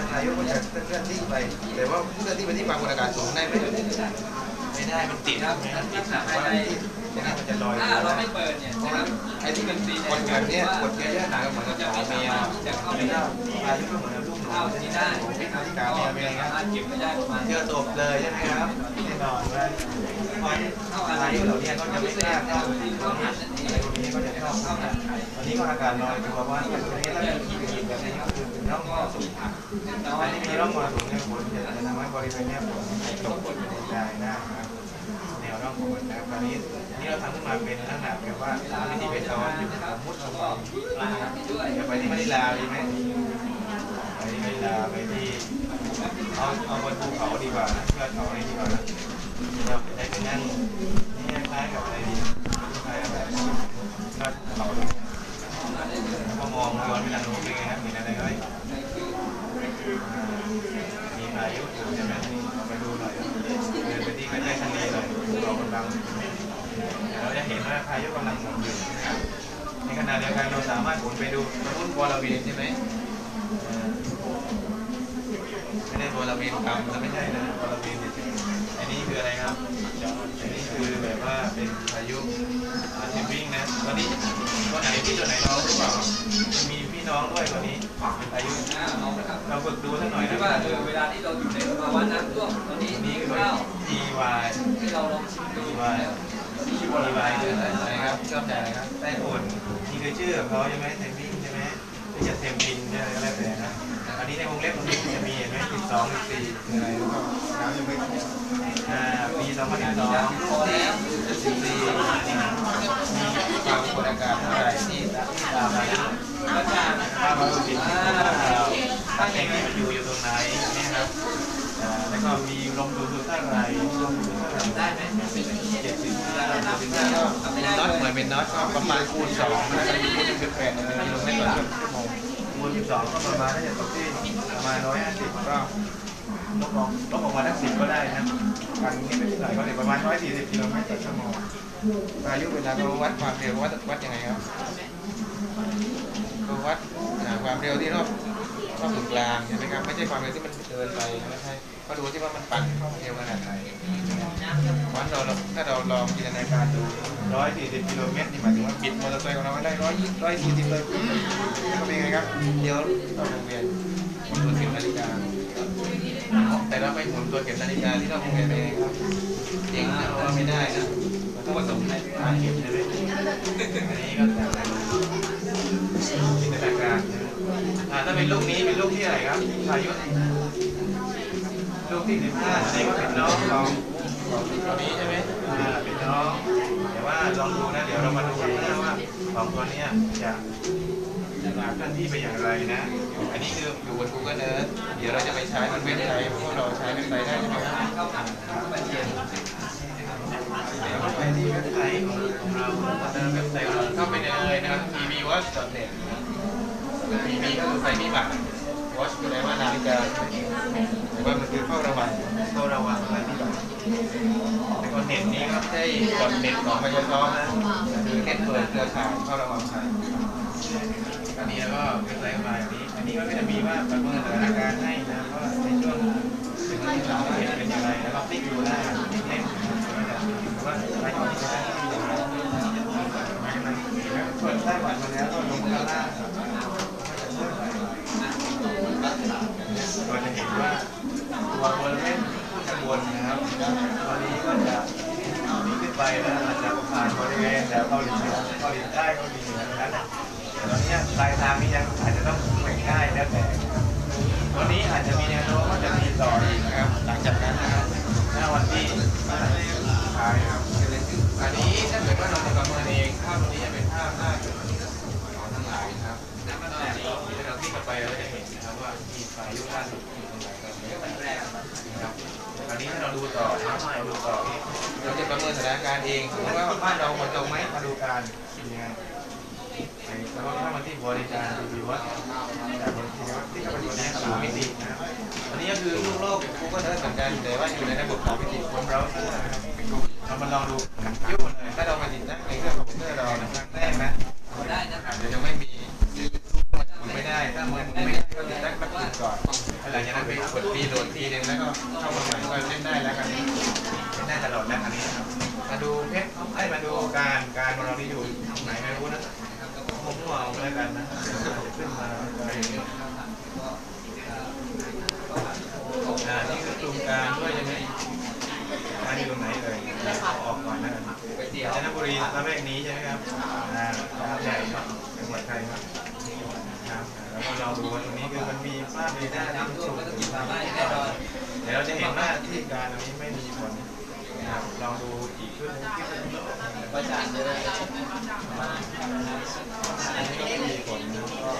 เนี่ยพายุก็จะเคลื่อนที่ไป แต่ว่าผู้เคลื่อนที่ไปที่ความกดอากาศสูงได้ไหมไม่ได้มันติดครับนะลักษณะภาราะยว่าในมันจะลอยถ้าเราไม่เปิดเนี่ยนะครับไอ้ที่มันกดแบบนี้กดเยอะๆหนาก็เหมือนกับขาเมียจะเข้าไปได้ได้พายุก็เหมือนลูกหนูที่ได้ที่นะครับขาเมียเป็นไงสาครับเก็บไว้ได้ประมาณเจอตบเลยใช่ไหมครับแน่นอนว่า เพราะพายุเหล่านี้ก็จะไม่กล้าเข้าตรงนี้อะไรพวกนี้ก็จะชอบเข้านะตอนนี้ก็อากาศลอยตัวเพราะว่าตรงนี้ถ้ามีขีดๆแบบนี้ก็คือนร่องมรสุมน้ออัยนนี้มีร่องมรสุมเนี่ยฝนจะทำให้บริเวณนี้ยฝนตกกระจายได้นะครับแนวร่องฝนนะครับตอนนี้นี่เราทำขึ้นมาเป็นลักษณะแบบว่าวิธีไปซ้อนอยู่มมติสมมติปลาด้วยไปที่มะนิลาดีไหมไปที่มะนิลาไปที่เอาเอาบนภูเขาดีกว่านะเขาอะไรดีคล้ายกับอะไรยอดเขาตรงนี้พอมองย้อนไปทางโน้นเป็นไงครับเห็นอะไรไหมมีพายุอยู่ใช่ไหมนี่เราไปดูหน่อยเดินไปที่ใกล้ๆทะเลหน่อยภูเขากำลังเดี๋ยวเรา จะเห็นว่าพายุกำลังหมุนอยู่นะครับในขณะเดียวกันเราสามารถหมุนไปดูรุ่นบอลวีนใช่ไหม ไม่ได้บอลวีนกำแล้วไม่ใช่นะบอลวีนเฉยๆอันนี้คืออะไรครับ อันนี้คือแบบว่าเป็นพายุทิมวิ่งนะตอนนี้ตัวไหนพี่ตัวไหนน้องหรือเปล่ามีพี่น้องด้วยตัวนี้เป็นพายุอ่าเอาละครับเราฝึกดูสักหน่อยที่นะว่าเออเวลาที่เราอยู่ในภาวะน้ำท่วมตอนนี้ตัวมีนี้คือข้าว T Y ที่เราลองชิมดู T Y T Y คืออะไรครับชอบใจอะไรครับใต้ฝุ่นนี่คือชื่อของเขาใช่ไหมเทมมิ่งใช่ไหมที่จะเทมพินใช่ไหมก็แล้วแต่นะ อันนี้ในวงเล็บตรงนี้จะมีเห็นไหม12 14คืออะไรรู้เปล่าน้ำยังไม่อ่าปี2012พอแล้ว14มีความกดอากาศเท่าไหร่ที่ตามมาแล้วแล้วจานถ้ามาดูผิดเราตั้งแห่งนี้มันอยู่อยู่ตรงไหนนี่ครับอ่าแล้วก็มีลมดูดเท่าไหร่ลมดูดเท่าไหร่ได้ไหมเป็นแบบนี้เจ็ดสิบเวลาเรานับได้ก็ทำไม่ได้น็อตเลเหมือนยเป็นน็อตก็ประมาณคูณสองแล้วก็คูณสิบแปดกิโลเมตรต่อชั่วโมง คูณสิบสองก็ประมาณน่าจะตกที่ประมาณร้อยห้าสิบก็ลบออกลบออกมาทั้งสิบก็ได้นะการนี้ไม่เท่าไหร่ก็เลยประมาณร้อยสี่สิบกิโลเมตรต่อชั่วโมงอายุเวลาเราวัดความเร็ววัดวัดยังไงครับก็วัดความเร็วที่รอบ รอบศูนย์กลางใช่ไหมครับไม่ใช่ความเร็วที่มันเดินไปไม่ใช่ก็ดูที่ว่ามันปั่นความเร็วขนาดไหนเพราะเราถ้าเราลองจินตนาการดู140กิโลเมตรนี่หมายถึงว่าบิดมอเตอร์ไซค์ของเราไม่ได้100 140เลยก็เป็นไงครับเดี๋ยวเราวงเวียนหมุนตัวเข็มนาฬิกาแต่เราไปหมุนตัวเข็มนาฬิกาที่เราวงเวียนเป็นไงครับเจ๋งนะเพราะว่าไม่ได้นะต้องผสมในทางเข็มใช่ไหมอันนี้ก็จินตนาการ อ่าถ้าเป็นลูกนี้เป็นลูกที่อะไรครับพายุลูกที่15อันนี้ก็เป็นน้องของตัวนี้ใช่ไหมอ่าเป็นน้องแต่ว่าลองดูนะเดี๋ยวเรามาดูกันนะว่าของตัวเนี้ยจะจะมาเคลื่อนที่ไปอย่างไรนะ อันนี้คืออยู่บน Google Earth เดี๋ยวเราจะไปใช้บนเว็บไซต์เพราะว่าเราใช้เว็บไซต์ได้ใช่ไหมครับเข้าหาไปเรียนเดี๋ยวเราไปที่เว็บไซต์ของของเราเดินเว็บไซต์ของเราเข้าไปเลยนะครับ tvwatch.net tv ก็คือไฟที่บัตร watch แปลว่านาฬิกาแต่ว่ามันคือเฝ้าระวังเฝ้าระวังอะไฟที่แบัตรแล้วก็เน็ตนี้ก็ใช่กดเน็ตของมายซอนะคือเน็ตเปิดเครือข่ายเข้าระวังภัยอันนี้แล้วก็เว็บไซต์มาแบบนี้ อันนี้ก็จะมีว่าประเมินสถานการณ์ให้นะว่าในช่วงถึงวันที่สามเห็นเป็นย่างไรแล้วก็คลิกดูได้เล่นว่าไปที่ไหนมันเปิดไต้หวันมาแล้วก็ลงข้าล่า งก็จะเห็นว่าตัวบริเวณข้างบนนะครับตอนนี้ก็จะมีขึ้นไปแล้วอาจจะผ่านบริเวณแถวเกาหลีเหนือเกาหลีใต้เกาหลีเหนือนั้นแต่ตอนนี้ปลายทางนี้ยังอาจจะต้องแหว่งได้แล้วแต่ตอนนี้อาจจะมีแนวโน้มว่าจะมีต่อ หลังจากนั้นไปกดรีโหลดทีนึงแล้วก็เข้ามาใหม่ก็เล่นได้แล้วกันนี้เล่นได้ตลอดแล้วคันนี้นะครับมาดูเพชรไอ้มาดูการการของเราที่อยู่ไหนไม่รู้นะผมมั่วเอาไปแล้วกันนะขึ้นมาอะไรอย่างเงี้ยอ่านี่คือกลุ่มการด้วยใช่ไหมการอยู่ตรงไหนเลยออกก่อนนะกันเตี๋ยวจันทบุรีละแวกนี้ใช่ไหมครับอ่าครับใหญ่เนาะจังหวัดไทยครับครับแล้วก็ เราดูว่าตรงนี้คือมันมีภาพเรดาร์ที่มันสูงแล้วามม่าารถที่แน่นอนเดี๋ยวเราจะเห็นว่าที่การตรงนี้ไม่มีผลนะครับลองดูอีกชุดหนึงที่เป็นประจานเลยอันนี้ก็ไม่มีผลนะก็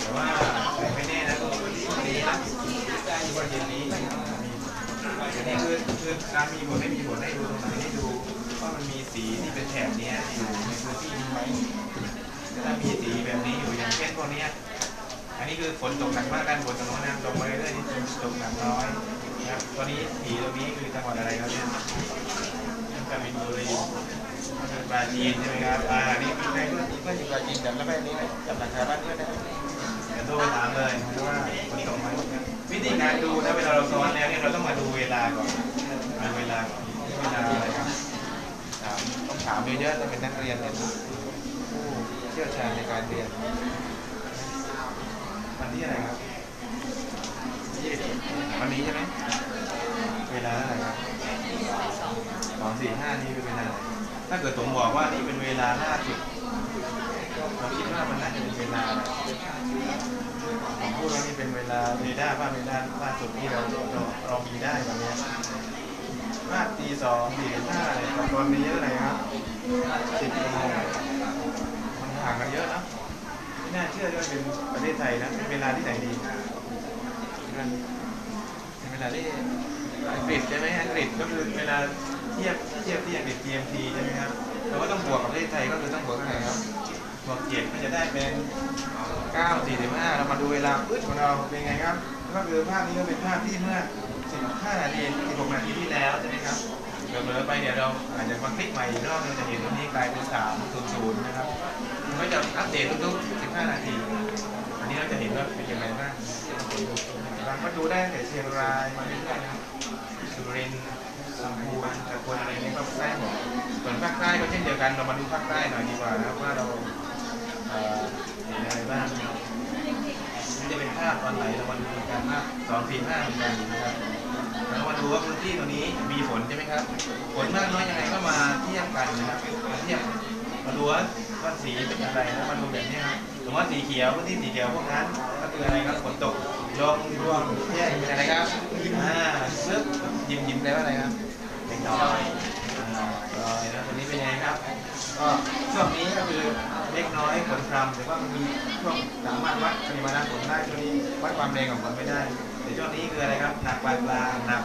แต่ว่าไม่แน่นะก็วันนี้นะวันเย็นนี้มีอันนี้คือคือการมีผลไม่มีผลให้ดูตรงไหนให้ดูว่ามันมีสีที่เป็นแถบนี้อยู่ในพื้นที่ไหม ถ้ามีสีแบบนี้อยู่อย่างเช่นพวกเนี้ยอันนี้คือฝนตกหนักมากด้านบนตรงโน้นนะลงมาเรื่อยๆนี่ตกหนักน้อยนะครับตอนนี้สีตรงนี้คือจังหวัดอะไรครับเนี่ยกาญจนบุรีปราจีนใช่ไหมครับอ่านี่มีใครเพื่อนมีเพื่อนอยู่ปราจีนจำแล้วแบบนี้ไหมจำราคาบ้านเพื่อนได้ไหมเดี๋ยวโทรไปถามเลยว่าฝนตกไหมวิธีการดูนะเวลาเราซ้อนแล้วเนี่ยเราต้องมาดูเวลาก่อนมาเวลาก่อนเวลาอะไรครับถามต้องถามเยอะๆจะเป็นนักเรียนเนี่ยผู้ เชี่ยวชาญในการเรียนวันที่อะไรครับยี่สิบวันนี้ใช่ไหมเวลาอะไรครับสองสี่ห้านี่เป็นเวลาถ้าเกิดผมบอกว่านี่เป็นเวลาล่าสุดผมคิดว่ามันน่าจะเป็นเวลาผมพูดว่านี่เป็นเวลาเรดาร์ว่าเวลาล่าสุดที่เราเราเรามีได้วันนี้ว่าตีสองสี่ห้าอะไรกับตอนนี้เท่าไรครับสิบโมง ห่างกันเยอะนะไม่น่าเชื่อว่าเป็นประเทศไทยนะเป็นเวลาที่ไหนดีมันเป็นเวลาที่อังกฤษใช่ไหมอังกฤษก็คือเวลาเทียบเทียบที่อังกฤษ GMT ใช่ไหมครับเราก็ต้องบวกกับประเทศไทยก็คือต้องบวกเท่าไหร่ครับบวกเจ็ดก็จะได้เป็น9 45เรามาดูเวลาปึ๊ดของเราเป็นไงครับก็คือภาพนี้ก็เป็นภาพที่เมื่อ 15 นาที 16 นาทีที่แล้วใช่ไหมครับเดี๋ยวเผลอไปเดี๋ยวเราอาจจะมาคลิกใหม่อีกรอบนึงจะเห็นตรงนี้กลายเป็น300นะครับ มันก็จะอัปเดตทุกๆ15 นาที อันนี้เราจะเห็นว่าเป็นยังไงบ้างเราก็ดูได้แต่เชียงรายมาเรื่อยๆนะครับสุรินทร์ลำพูนตะกนอะไรนี้ก็ได้หมดส่วนภาคใต้ก็เช่นเดียวกันเรามาดูภาคใต้หน่อยดีกว่านะครับว่าเราเอ่อเห็นอะไรบ้างมันจะเป็นภาพตอนไหนเรามาดูกันภาพสองสี่ห้าเหมือนกันนะครับเรามาดูว่าพื้นที่ตรงนี้มีฝนใช่ไหมครับ ฝนมากน้อยยังไงก็มาเทียบกันนะครับมาเทียบ มาดูว่าว่าสีเป็นอะไรนะมาดูแบบนี้ครับสมมติว่าสีเขียวพื้นที่สีเขียวพวกนั้นก็คืออะไรครับฝนตกลมร่วงแย่เป็นอะไรครับอ่าซึบยิ้มยิ้มแปลว่าอะไรครับเล็กน้อยลอยนะตัวนี้เป็นยังไงครับก็ช่วงนี้ก็คือเล็กน้อยฝนพรำแต่ว่ามันมีช่วงสามารถวัดปริมาณฝนได้ช่วงนี้วัดความแรงของฝนไม่ได้แต่ช่วงนี้คืออะไรครับหนักปานกลางหนัก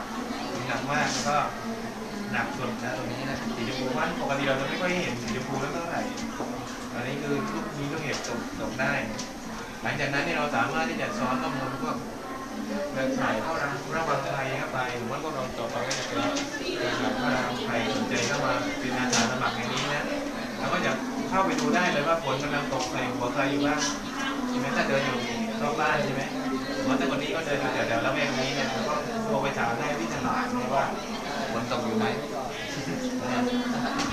หนักมากแล้วก็ หนักสุดนะตรงนี้นะสีชมพูมันปกติเราจะไม่ค่อยเห็นสีชมพูแล้วเท่าไหร่อันนี้คือลูกมีลูกเห็บตกตกได้ หลังจากนั้นเนี่ยเราสามารถที่จะซ้อนข้อมูลพวกเครือข่ายเข้ารังระวังภัยเข้าไปหรือว่าพวกเราต่อไปก็จะเป็นเครือข่ายเข้ารังภัยสนใจเข้ามาเป็นอาสาสมัครในนี้นะเราก็จะเข้าไปดูได้เลยว่าฝนกำลังตกใส่หัวใครอยู่บ้างใช่ไหมถ้าเดินอยู่รอบบ้านใช่ไหมสมมติถ้าคนนี้ก็เดินอยู่แถวๆละแวกนี้เนี่ยเราก็โทรไปถามได้ที่ตลาดนะว่า นตกอยู่ไหม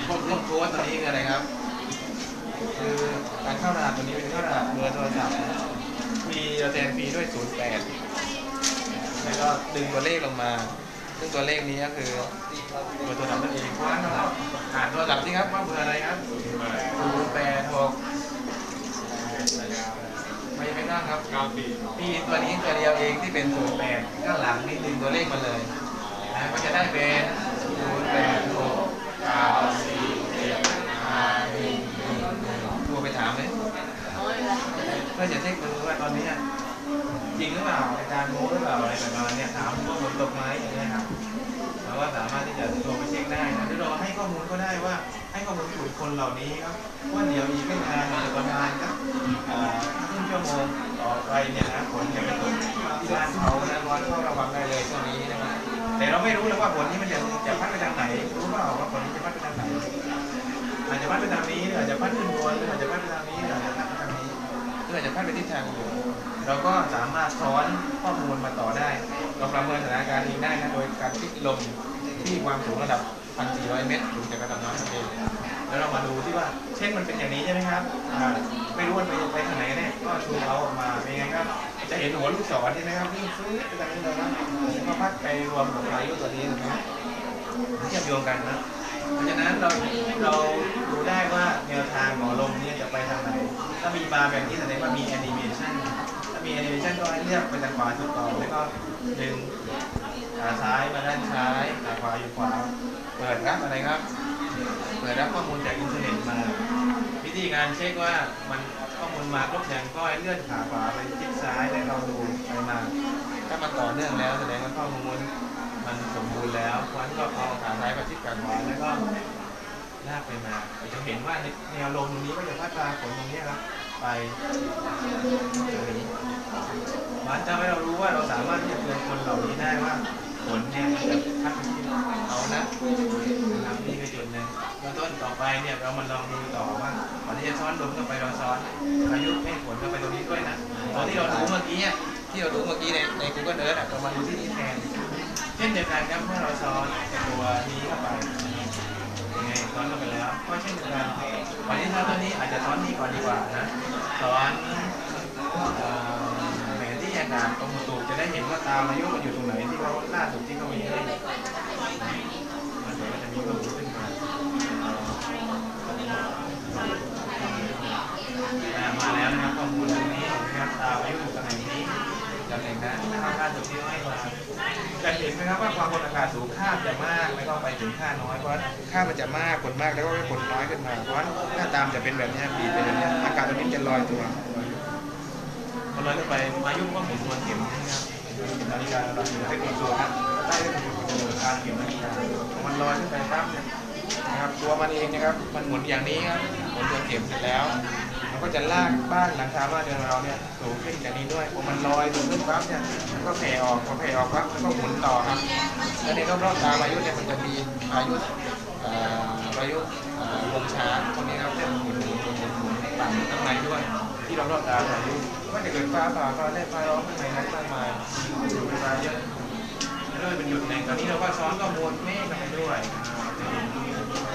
พวกพวกโค้ดตัวนี้คืออะไรครับ คือการเข้ารหัสตัวนี้เป็นเข้ารหัสเบอร์โทรศัพท์นะมีเราแทนฟรีด้วย 08 แล้วก็ดึงตัวเลขลงมา ซึ่งตัวเลขนี้ก็คือเบอร์โทรศัพท์นั่นเองเพราะฉะนั้นเราก็อ่านโทรศัพท์ที่ครับว่าเบอร์อะไรครับ086ไม่ไม่ต้องครับมีตัวนี้ตัวเดียวเองที่เป็น 08 ข้างหลังนี่ดึงตัวเลขมาเลยนะ ก็จะได้เป็น086โทรไปถามเลยเพื่อจะเช็คดูว่าตอนนี้จริงหรือเปล่าในการโม้หรือเปล่าอะไรแบบนั้นเนี่ยถามว่าฝนตกไหมอย่างเงี้ยครับเราก็สามารถที่จะโทรไปเช็คได้นะหรือเราให้ข้อมูลก็ได้ว่าให้ข้อมูลกลุ่มคนเหล่านี้ครับว่าเดี๋ยวอีกไม่นานจะประมาณครับอ่าครึ่งชั่วโมงต่อไปเนี่ยนะฝนจะไปตกที่บ้านเขานะร้อนเข้าระวังได้เลยช่วงนี้นะครับ แต่เราไม่รู้เลยว่าฝนนี้มันจะจะพัดไปทางไหนรู้เปล่าว่าฝนนี้จะพัดไปทางไหนอาจจะพัดไปทางนี้หรืออาจจะพัดขึ้นบนหรืออาจจะพัดไปทางนี้หรืออาจจะพัดไปทางนี้หรืออาจจะพัดไปทิศทางอื่นเราก็สามารถซ้อนข้อมูลมาต่อได้ เราประเมินสถานการณ์เองได้นะโดยการคลิกลงที่ความสูงระดับ 1,400 เมตรสูงจากระดับน้ำทะเลแล้วเรามาดูที่ว่าเช่นมันเป็นอย่างนี้ใช่ไหมครับ ไม่รู้มันไปทางไหนกันแน่ก็ชูเขาออกมาเป็นไงครับ จะเห็นหัวลูกศรใช่ไหมครับวิ่งฟื้นไปทางนี้เลยนะแล้วก็พัดไปรวมกับพายุตัวนี้นะครับเชื่อมโยงกันนะเพราะฉะนั้นเราเราดูได้ว่าแนวทางของลมเนี่ยจะไปทางไหน ถ้ามีบาร์แบบนี้แสดงว่ามีแอนิเมชันถ้ามีแอนิเมชันก็ให้เลือกไปทางขวาสุดต่อแล้วก็ดึงขาซ้ายมาด้านซ้ายขาขวาอยู่ขวา เปิดรับอะไรครับ เปิดรับข้อมูลจากอินเทอร์เน็ตมา วิธีการเช็คว่ามัน มูลมาครบยังก็ให้เลื่อนขาขวาไปคลิกซ้ายแล้วเราดูไปมาถ้ามันต่อเนื่องแล้วแสดงว่าข้อมูลมันสมบูรณ์แล้วเพราะฉะนั้นก็เอาขาซ้ายไปที่ขาขวาแล้วก็ลากไปมาเราจะเห็นว่าในแนวลมตรงนี้ก็จะพัดพาฝนตรงนี้ครับไปตรงนี้มันจะให้เรารู้ว่าเราสามารถที่จะเตือนคนเหล่านี้ได้ว่า ฝนเนี่ยมันจะพัดไปที่เขานะนะนี่คือจุดหนึ่งเบื้องต้นต่อไปเนี่ยเรามาลองดูต่อว่าก่อนที่จะซ้อนลมเข้าไปเราซ้อนพายุให้ฝนเข้าไปตรงนี้ด้วยนะตอนที่เราดูเมื่อกี้ที่เราดูเมื่อกี้ในใน Google Earth อะเรามาดูที่นี่แทนเช่นเดียวกันครับเมื่อเราซ้อนตัวนี้เข้าไปยังไงซ้อนเข้าไปแล้วก็เช่นเดียวกันวันนี้ซ้อนตัวนี้อาจจะซ้อนนี้ก่อนดีกว่านะซ้อนเอ่อ นที่อากาศกรมอุตุจะได้เห็นว่าตามอายุมันอยู่ตรงไหนที่เขาล่าสุดที่เขามีให้มันเดี๋ยวก็จะมีข้อมูลขึ้นมามาแล้วนะครับข้อมูลตรงนี้นะครับตามอายุอยู่ตำแหน่งนี้ตำแหน่งนั้นนะครับล่าสุดที่ให้มาจะเห็นไหมครับว่าความกดอากาศสูงค่าจะมากแล้วก็ไปถึงค่าน้อยเพราะค่ามันจะมากกดมากแล้วก็กดน้อยขึ้นมาเพราะหน้าตามจะเป็นแบบนี้บีบเป็นแบบนี้อากาศตรงนี้จะลอยตัว พอลอยขึ้นไปพายุก็หมุนวนเข็มนะครับนาฬิกาเราอยู่เทคนิคตัวครับใต้เทคนิคตัวการเข็มนาฬิกามันลอยขึ้นไปปั๊บเนี่ยนะครับตัวมันเองนะครับมันหมุนอย่างนี้ครับหมุนตัวเข็มเสร็จแล้วมันก็จะลากบ้านหลังคาบ้านเรือนเราเนี่ยสูงขึ้นจากนี้ด้วยพอมันลอยสูงขึ้นปั๊บเนี่ยมันก็แผ่ออกพอแผ่ออกปั๊บแล้วก็หมุนต่อครับแล้วในรอบๆตาพายุเนี่ยมันจะมีพายุอายุเอ่อลมช้างพวกนี้ครับจะหมุนหมุนหมุนหมุนหมุนฝั่งข้างในด้วย ที่รอบๆตาพายุ ก็จะเกิดฟ้าผ่าฟ้าแลบฟ้าร้องข้างในนั้นมากมายอยู่เวลาเยอะแล้วด้เป็นหยุดแรงตอนนี้เราก็ซ้อนข้อมูลเมฆไปด้วย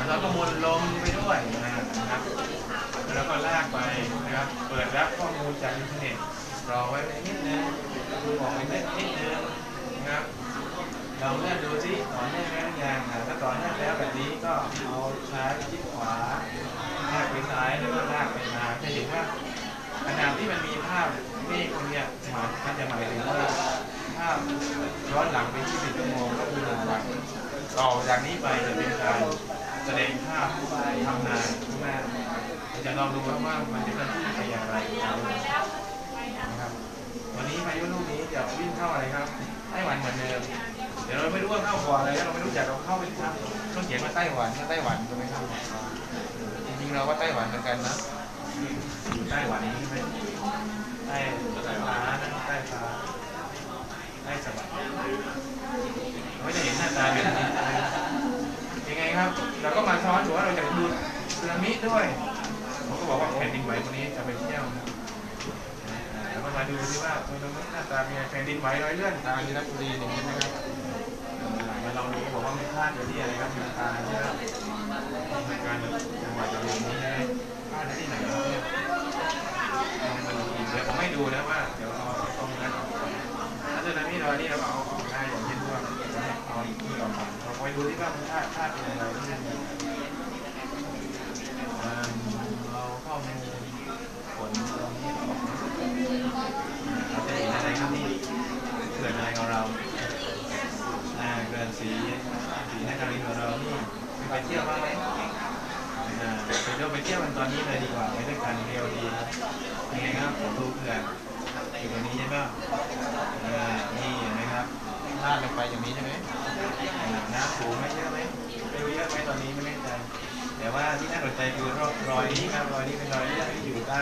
ซ้อนข้อมูลลมไปด้วยนะครับแล้วก็ลากไปนะครับ เปิดรับข้อมูลจากอินเทอร์เน็ตรอไว้นิดนึงดูออกไปนิดนิดนึงนะครับเราเลื่อนดูซิต่อเนื่องแล้วอยังถ้าต่อเนื่องแล้วแบบนี้ก็เอาซ้ายที่ขวาลากไปซ้ายแล้วก็ลากไปมาจะเห็นว่าขณะที่มันมีภาพเมฆคนเนี้ยหมายมัน จะหมายถึงว่าภาย้อนหลังไปที่สิบชั่วโมงก็คือหนึ่งวันต่อจากนี้ไปจะเป็นการแสดงภาพทำนานข้างหน้าจะลองดูครับว่ามันจะเคลื่อนที่ไปอย่างไรนะครับวันนี้พายุลูกนี้จะวิ่งเข้าอะไรครับไต้หวันเหมือนเดิมเดี๋ยวเราไม่รู้ว่าเข้าก่อนอะไรเราไม่รู้จักเราเข้าไปครับต้องเขียนว่าไต้หวันก็ไต้หวันถูกไหมครับจริงๆเราก็ไต้หวันเหมือนกันนะอยู่ไต้หวันใช่ไหม ใต้ฟ้านะใต้ฟ้าใต้สวรรค์เราก็จะเห็นหน้าตาแบบนี้ยังไงครับ เราก็มาซ้อนดูว่าเราจะดูสึนามิด้วยผมก็บอกว่าแผ่นดินไหววันนี้จะไปเที่ยวนะแล้วก็มาดูที่ว่าตรงนั้นหน้าตาเป็นไงแผ่นดินไหวรอยเลื่อนตาลีรับบุรีอย่างนี้นะครับมาลองดูบอกว่าไม่พลาดอยู่ที่อะไรครับมีตาใช่ไหมการจังหวัดเราอย่างนี้พลาดที่ไหนครับเนี่ย เดี๋ยวผมไม่ดูนะว่าเดี๋ยวเอาตรงนั้นออกก่อนถ้าเจอนามิรอยนี่เราเอาออกได้อย่างเช่นพวกเอาอีกที่ออกก่อนเราไปดูที่ว่ามันพลาดพลาดเป็นอะไรที่มันเอิ่มเราข้อมูลผลตรงนี้ออกเราจะเห็นอะไรครับนี่เกิดอะไรของเราเกิดสีสีนครินของเรานี่ไปเที่ยวบ้างไหมไปเที่ยวไปเที่ยวกันตอนนี้เลยดีกว่าไปด้วยกันเร็วดี ครับยังไงครับผมดูเขื่อนอยู่ตรงนี้ใช่ไหมอ่านี่เห็นไหมครับลาดลงไปอย่างนี้ใช่ไหมน้ำสูงไหมเยอะไหมไม่เยอะไหมตอนนี้ไม่แน่ใจแต่ว่าที่น่าสนใจคือรอยรอยนี้ครับรอยนี้เป็นรอยเลือดที่อยู่ใต้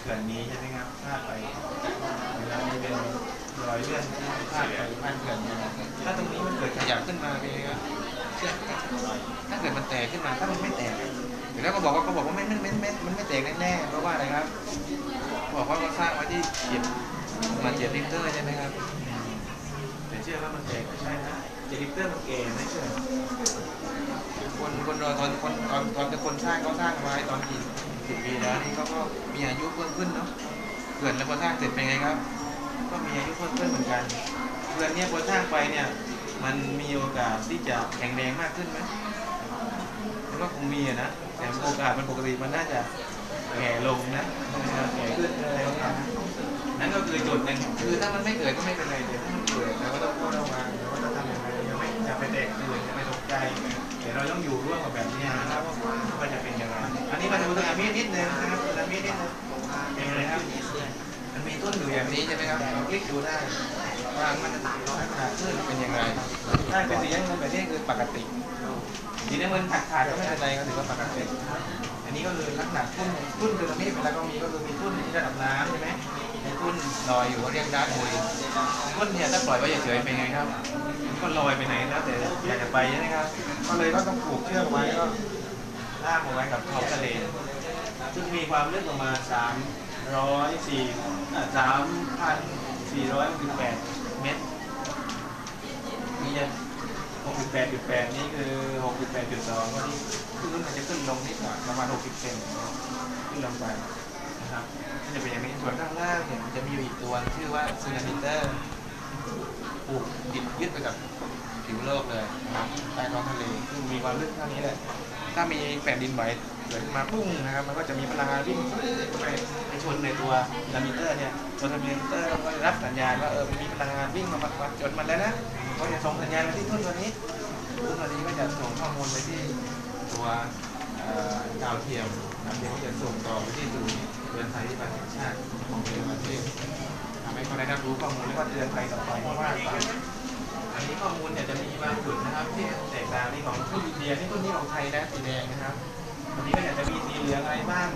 เขื่อนนี้ใช่ไหมครับพาดไปเวลานี้เป็นรอยเลือดที่พาดไปพาดเขื่อนนี้ถ้าตรงนี้มันเกิดขยับขึ้นมาเป็นไงครับถ้าเกิดมันแตกขึ้นมาถ้ามันไม่แตกเดี๋ยวแล้วก็บอกว่าเขาบอกว่าไม่ไม่ไม่ไม่มันไม่แตกแน่ๆเพราะว่าอะไรครับ บอกว่าเขาสร้างไว้ที่เก็บมาเจ็ดลิตรใช่ไหมครับแต่เชื่อว่ามันแก่ก็ใช่นะเจลิเตอร์มันแก่ไม่เชื่อคนคนรอตอนคนตอนตอนเป็นคนสร้างเขาสร้างไว้ตอนกี่สิบปีแล้วนี่เขาก็มีอายุเพิ่มขึ้นเนาะเขื่อนแล้วพอสร้างเสร็จเป็นไงครับ ก็มีอายุเพิ่มขึ้นเหมือนกันเรือนเนี้ยพอสร้างไปเนี่ยมันมีโอกาสที่จะแข็งแรงมากขึ้นไหมมันก็คงมีอะนะแต่โอกาสมันปกติมันน่าจะ แก่ลงนะแก่ขึ้นอะไรประมาณนั้นนั่นก็คือจุดหนึ่งคือถ้ามันไม่เกิดก็ไม่เป็นไรแต่ถ้ามันเกิดเราก็ต้องก็ระวังว่าจะทำอยังไงอย่าไม่อย่าไปแตกตื่นอย่าไปตกใจแต่เราต้องอยู่ร่วมกับแบบนี้นะครับว่าจะเป็นยังไงอันนี้มาดูตรงอามีดนิดนึงนะครับตรงอามีดนิดนึงเป็นไงครับมันมีต้นอยู่อย่างนี้ใช่ไหมครับเราคลิกดูได้ว่ามันลักษณะขึ้นเป็นยังไงถ้าเป็นสีน้ำเงินแบบนี้คือปกติสีน้ำเงินขาดขาดก็ไม่เป็นไรก็ถือว่าปกติ นนี้ก็คือลักษณะทุ่นทุ่นคือตรงนี้เวลาก็มีก็คือมีทุ่นที่ระดับน้ำใช่ไหมมีทุ่นลอยอยู่ก็เรียกด้านบุยต้นเนี่ยถ้าปล่อยไว้เฉยๆเป็นไงครับมันก็ลอยไปไหนแล้วแต่อยากจะไปใช่ไหมครับ ก็เลยก็ต้องผูกเชือกไว้ก็ลากเอาไว้กับท้องทะเลซึ่งมีความลึกประมาณสามร้อยสี่สามพันสี่ร้อยสิบแปดเมตรนี่จะ หกสิบแปดจุดแปดนี่คือหกสิบแปดจุดสองนี่คือมันจะขึ้นลงนิดหน่อยประมาณหกสิบเซนขึ้นลงไปนะครับก็จะเป็นอย่างนี้ส่วนข้างล่างเนี่ยมันจะมีอยู่อีกตัวชื่อว่าซูนามิเตอร์ผูกติดยึดไปกับผิวโลกเลยนะครับใต้ท้องทะเลซึ่งมีความลึกเท่านี้แหละถ้ามีแผ่นดินไหวเกิดมาปุ้งนะครับมันก็จะมีพลังงานวิ่งไปไปชนในตัวลามิเตอร์เนี่ยตัวลามิเตอร์ก็รับสัญญาณว่าเออมีพลังงานวิ่งมามามาจนมันแล้วนะ ก็จะส่งสัญญาณไปที่ทุ่นตัวนี้ทุ่นตัวนี้ก็จะส่งข้อมูลไปที่ตัวดาวเทียมดาวเทียมก็จะส่งต่อไปที่ศูนย์เตือนภัยที่ประเทศชาติของประเทศทำให้เขาได้รับรู้ข้อมูลแล้วก็เตือนภัยต่อไปเพราะว่าอันนี้ข้อมูลเนี่ยจะมีบางจุดนะครับ ที่แตกต่างนี่ของทุ่อินเดียนี่ทุ่นนี้ของไทยนะสีแดงนะครับอันนี้ก็อยากจะมีสีเหลืองอะไรบ้าง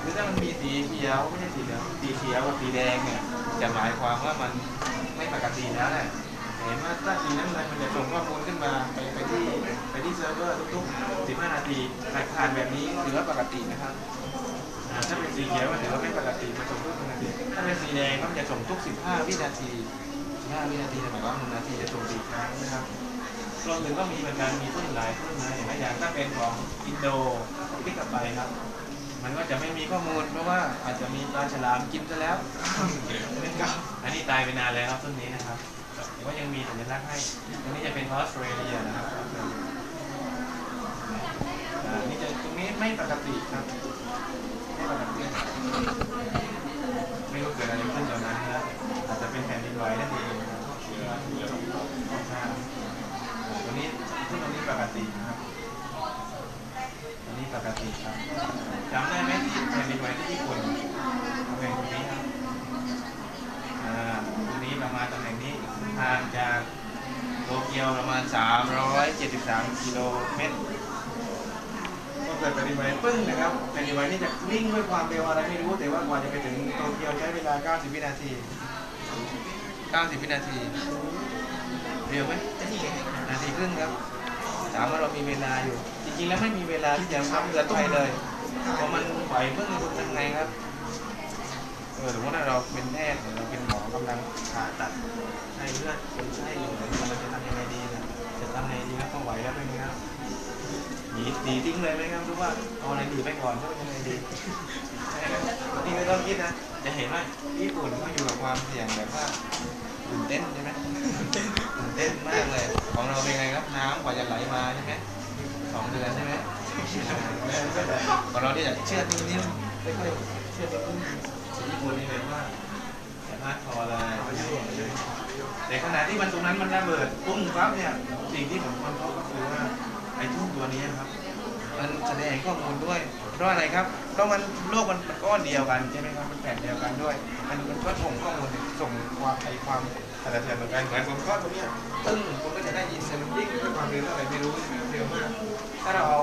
หรือถ้ามันมีสีเขียวไม่ใช่สีเหลืองสีเขียวกับสีแดงเนี่ยจะหมายความว่ามันไม่ปกติแล้วแหละ เห็นว่าถ้าสีน้ำเงินมันจะส่งข้อมูลขึ้นมาไปไปที่ไปที่เซิร์ฟเวอร์ทุกๆ 15 นาทีขาดขาดแบบนี้ถือว่าปกตินะครับอ่าถ้าเป็นสีเขียวก็ถือว่าไม่ปกติมันส่งทุก15นาทีถ้าเป็นสีแดงก็มันจะส่งทุก 15 วินาที 15 วินาทีหมายความว่าหนึ่งนาทีจะส่งสี่ครั้งนะครับรวมถึงก็มีเหมือนกันมีต้นหลายต้นนะเห็นไหมอย่างถ้าเป็นของอินโดคลิกกลับไปครับ มันก็จะไม่มีข้อมูล เพราะว่าอาจจะมีปลาฉลามกินซะแล้วอันนี้ตายไปนานแล้วครับต้นนี้นะครับ แต่ว่ายังมีสัญลักษณ์ให้ตรงนี้จะเป็นออสเตรเลียนะครับอ่านี่จะตรงนี้ไม่ปกติครับไม่ปกติไม่รู้เกิดอะไรขึ้นตอนนั้นนะอาจจะเป็นแผ่นดินไหวนั่นเองนะครับตัวนี้ซึ่งตรงนี้ปกตินะครับตัวนี้ปกติครับจำได้ไหมที่แผ่นดินไหวที่ญี่ปุ่น เกียวประมาณ 373กิโลเมตรก็เกิดแผ่นดินไหวปึ้งนะครับแผ่นดินไหวนี่จะวิ่งด้วยความเร็วอะไรไม่รู้แต่ว่ากว่าจะไปถึงโตเกียวใช้เวลา 90 วินาที 90 วินาที เร็วไหมนาทีครึ่งครับ ถามว่าเรามีเวลาอยู่ จริงๆแล้วไม่มีเวลาที่จะทำเกินไปเลย เพราะมันไหวปึ้งคุณทำไงครับ เออสมมติว่าเราเป็นแพทย์หรือเราเป็นหมอกำลังผ่าตัดให้เลือดคนไข้อยู่เราจะทำยังไงดีนะจะทำยังไงดีครับต้องไหวแล้วเป็นไงครับหนีหนีทิ้งเลยไหมครับหรือว่าเอาอะไรหนีไปก่อนก็ยังไงดีนี่ไม่ต้องคิดนะจะเห็นว่าญี่ปุ่นเขาอยู่กับความเสี่ยงแบบว่าตื่นเต้นใช่ไหมตื่นเต้นมากเลย ของเราเป็นไงครับน้ำกว่าจะไหลมาใช่ไหมสองเดือนใช่ไหมของเราที่จะเชื่อดนิ่มๆค่อยๆเชื่อดนิ่มๆ แต่ญี่ปุ่นนี่แบบว่าสามารถพออะไรแต่ขณะที่มันตรงนั้นมันระเบิดปุ้งปั๊บเนี่ยสิ่งที่ผมค้นพบก็คือว่าไอ้ทุ่นตัวนี้ครับ มันแสดงข้อมูลด้วย เพราะอะไรครับ เพราะมันโลกมันก้อนเดียวกันใช่ไหมครับมันแผ่นเดียวกันด้วย มันมันก็ส่งข้อมูลส่งความไอความสั่นสะเทือนเหมือนกันเหมือนผมก็ตรงเนี้ยตึ้งคุณก็จะได้ยินเสียงมันวิ่งด้วยความเร็วเท่าไหร่ไม่รู้ใช่ไหมเร็วมาก ถ้าเราเอา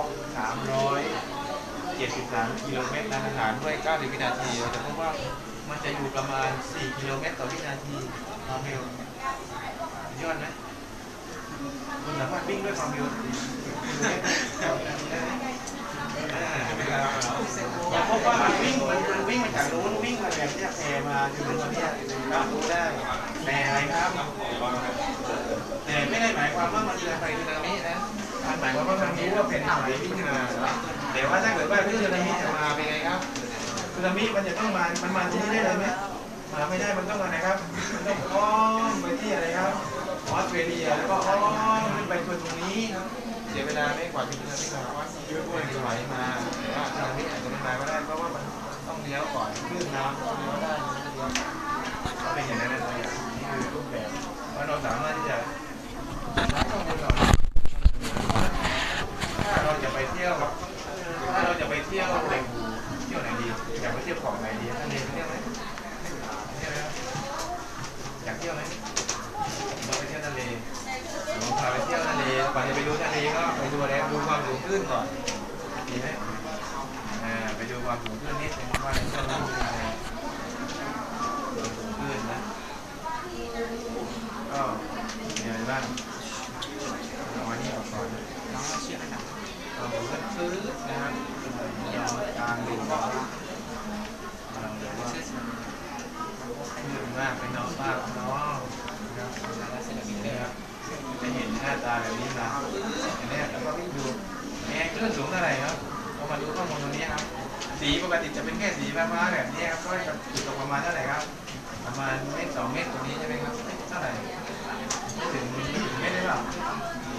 73 กิโลเมตรทางทหารด้วย 90 วินาทีเราจะพบว่ามันจะอยู่ประมาณ 4 กิโลเมตรต่อวินาทีความเร็วยอดไหมคุณสามารถวิ่งด้วยความเร็วอย่าพบว่ามันวิ่งมันวิ่งมาจากนู้นวิ่งมาแบบเนี้ยแพมาถึงตรงนี้ยรับรู้ได้แต่อะไรครับ แต่ไม่ได้หมายความว่ามันจะไปสึนามินะมัน หมายความว่ามันรู้ว่าเป็นอะไรวิ่งมาแต่ว่าถ้าเกิดว่าคลื่นสึนามิจะมาเป็นไงครับสึนามิมันจะต้องมา มันมาที่นี่ได้เลยไหมมาไม่ได้มันต้องมาไหนครับ มันต้องอ้อมไปที่อะไรครับออสเตรเลียแล้วก็อ้อมขึ้นไปตรงนี้เสียเวลาไม่กว่าที่จะไม่มาว่ายืดด้วยไหลมาแต่ว่าสึนามิอาจจะไม่มาก็ได้เพราะว่ามันต้องเลี้ยวก่อนคลื่นน้ำเลี้ยวได้มันจะเลี้ยวก็เป็นอย่างนั้นนะตัวอย่างนี่คือรูปแบบว่าเราสามารถที่จะ ถ้าเราจะ ไปเที่ยวถ้าเราจะไปเที่ยวแหล่งเที่ยวไหนดีอยากไปเที่ยวเกาะไหนดีทะเลไปเที่ยวไหมเที่ยวไหมอยากเที่ยวไหมเราไปเที่ยวทะเลผมพาไปเที่ยวทะเลก่อนจะไปดูทะเลก็ไปดูอะไรดูความสูงขึ้นก่อนดีไหมอ่าไปดูความสูงขึ้นนิดนึงว่าในช่วงนั้นเป็นยังไงความสูงขึ้นนะก็มีอะไรบ้างเอาอันนี้ออกก่อนนะ น้องเชื่อนะครับ เราดูกัน ซื้อนะครับกลางดูว่าเราเดี๋ยวว่าเชื่อสิขึ้นมากเป็นน้องป้าน้องนะครับแล้วเสร็จแล้วมีนี่เรื่องครับจะเห็นหน้าตาแบบนี้นะอันนี้แล้วก็ดูแง่คลื่นสูงเท่าไหร่ครับเรามาดูข้อมูลตรงนี้ครับ สีปกติจะเป็นแค่สีฟ้าๆแบบนี้ครับ ก็จะอยู่ตรงประมาณเท่าไหร่ครับ ประมาณเมตรสองเมตรตรงนี้ใช่ไหมครับ เท่าไหร่ไม่ถึงไม่ถึงเมตรได้เปล่า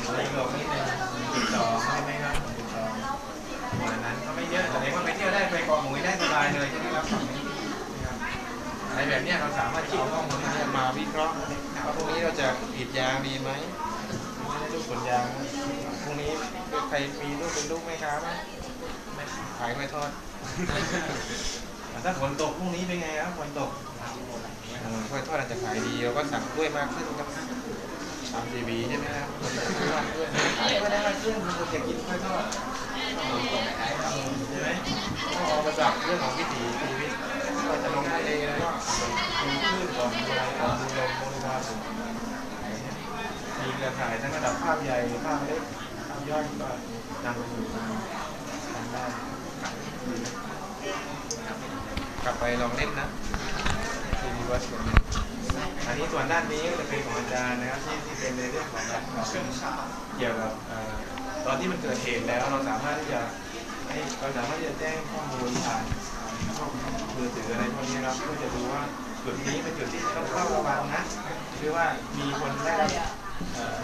อะไรกว่านิดนึงจุดสองใช่ไหมครับ จุดสองประมาณนั้นก็ไม่เยอะแต่เด็กว่าไปเที่ยวได้ไปเกาะหมุยได้สบายเลยใช่ไหมครับนะครับอะไรแบบเนี้ยเราสามารถเอาข้อมูลนี้มาวิเคราะห์ว่าพรุ่งนี้เราจะกรีดยางดีไหมไม่ได้ลูกสวนยางพรุ่งนี้ใครมีลูกเป็นลูกไหมครับไม่ขายไม่ทอดถ้าฝนตกพรุ่งนี้เป็นไงครับฝนตกเออกล้วยทอดอาจจะขายดีเราก็สั่งกล้วยมากขึ้นครับสามจีบีใช่ไหมครับคนอยากซื้อมากขึ้นขายก็ได้มากขึ้นคนอยากกินกล้วยทอดใช่ไหมก็ เรื่องของวิถีชีวิตก็จะลงทะเลแล้วก็ดูคลื่นก่อนดูอะไรก่อนดูลมดูภาพมีเครือข่ายทั้งระดับภาพใหญ่ภาพเล็กภาพย่อยก็นำไปสู่การทำได้กลับไปลองเล่นนะทีวีวัชอันนี้ส่วนด้านนี้ก็จะเป็นของอาจารย์นะครับที่ที่เป็นในเรื่องของการเครื่องชาเกี่ยวกับตอนที่มันเกิดเหตุแล้วเราสามารถที่จะ เราสามารถจะแจ้งข้อมูลผ่านมือถืออะไรพวกนี้ครับเพื่อจะดูว่าจุดนี้เป็นจุดที่ต้องเฝ้าระวังนะหรือว่ามีคนได้เอ่อ